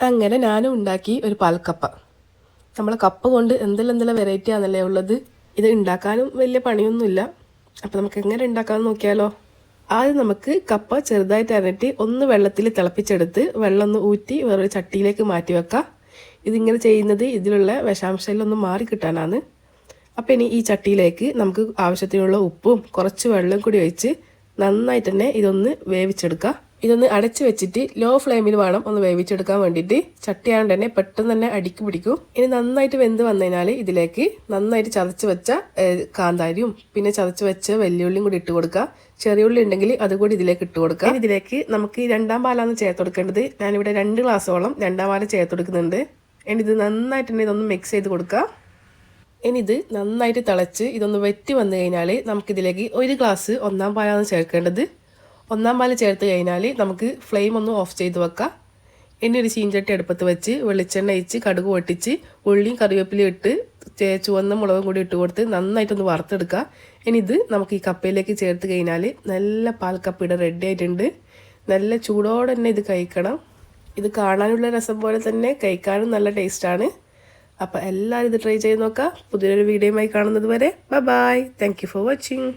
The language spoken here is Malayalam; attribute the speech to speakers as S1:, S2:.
S1: അങ്ങനെ ഞാനും ഉണ്ടാക്കി ഒരു പാൽക്കപ്പ. നമ്മൾ കപ്പ കൊണ്ട് എന്തെല്ലാം എന്തെല്ലാം വെറൈറ്റി ആണല്ലേ ഉള്ളത് ഇത് ഉണ്ടാക്കാനും വലിയ പണിയൊന്നുമില്ല. അപ്പോൾ നമുക്ക് എങ്ങനെ ഉണ്ടാക്കാമെന്ന് നോക്കിയാലോ. ആദ്യം നമുക്ക് കപ്പ ചെറുതായിട്ട് അരട്ടി ഒന്ന് വെള്ളത്തിൽ തിളപ്പിച്ചെടുത്ത് വെള്ളം ഒന്ന് ഊറ്റി വേറൊരു ചട്ടിയിലേക്ക് മാറ്റി വെക്കാം. ഇതിങ്ങനെ ചെയ്യുന്നത് ഇതിലുള്ള വിഷാംശമെല്ലാം ഒന്ന് മാറി കിട്ടാനാണ്. അപ്പോൾ ഇനി ഈ ചട്ടിയിലേക്ക് നമുക്ക് ആവശ്യത്തിനുള്ള ഉപ്പും കുറച്ച് വെള്ളം കൂടി ഒഴിച്ച് നന്നായിട്ട് തന്നെ ഇതൊന്ന് വേവിച്ചെടുക്കുക ഇതൊന്ന് അടച്ചു വെച്ചിട്ട് ലോ ഫ്ലെയിമിൽ വേണം ഒന്ന് വേവിച്ചെടുക്കാൻ വേണ്ടിയിട്ട്. ചട്ടിയാണ്ട് തന്നെ പെട്ടെന്ന് തന്നെ അടിക്ക് പിടിക്കും. ഇനി നന്നായിട്ട് വെന്ത് വന്നു ഇതിലേക്ക് നന്നായിട്ട് ചതച്ച് വെച്ച കാന്താരിയും പിന്നെ ചതച്ച് വെച്ച വെല്ലുള്ളിയും കൂടി ഇട്ട് കൊടുക്കുക ചെറിയ ഉള്ളി ഉണ്ടെങ്കിൽ അതുകൂടി ഇതിലേക്ക് ഇട്ട് കൊടുക്കുക ഇതിലേക്ക് നമുക്ക് രണ്ടാം പാലാണ് ചേർത്ത് കൊടുക്കേണ്ടത് ഞാനിവിടെ രണ്ട് ഗ്ലാസ്സോളം രണ്ടാം പാൽ ചേർത്ത് കൊടുക്കുന്നുണ്ട്. ഇനി ഇത് നന്നായിട്ട് തന്നെ ഇതൊന്ന് മിക്സ് ചെയ്ത് കൊടുക്കുക ഇനി ഇത് നന്നായിട്ട് തിളച്ച് ഇതൊന്ന് വെറ്റി വന്നു കഴിഞ്ഞാൽ നമുക്കിതിലേക്ക് ഒരു ഗ്ലാസ് ഒന്നാം പാലാണ് ചേർക്കേണ്ടത്. ഒന്നാം പാൽ ചേർത്ത് കഴിഞ്ഞാൽ നമുക്ക് ഫ്ലെയിം ഒന്ന് ഓഫ് ചെയ്ത് വെക്കാം. ഇനി ഒരു ചീഞ്ചട്ടി അടുപ്പത്ത് വെച്ച് വെളിച്ചെണ്ണ അയച്ച് കടുക് പൊട്ടിച്ച് ഉള്ളിയും കറിവേപ്പിലയും ഇട്ട് ചുവന്ന മുളകും കൂടി ഇട്ട് കൊടുത്ത് നന്നായിട്ടൊന്ന് വറുത്തെടുക്കുക ഇനി ഇത് നമുക്ക് ഈ കപ്പയിലേക്ക് ചേർത്ത് കഴിഞ്ഞാൽ നല്ല പാൽക്കപ്പ ഇവിടെ റെഡി ആയിട്ടുണ്ട്. നല്ല ചൂടോടെ തന്നെ ഇത് കഴിക്കണം. ഇത് കാണാനുള്ള രസം പോലെ തന്നെ കഴിക്കാനും നല്ല ടേസ്റ്റാണ് അപ്പോൾ എല്ലാവരും ഇത് ട്രൈ ചെയ്ത് നോക്കാം. പുതിയൊരു വീഡിയോയുമായി കാണുന്നത് വരെ. Bye bye thank for watching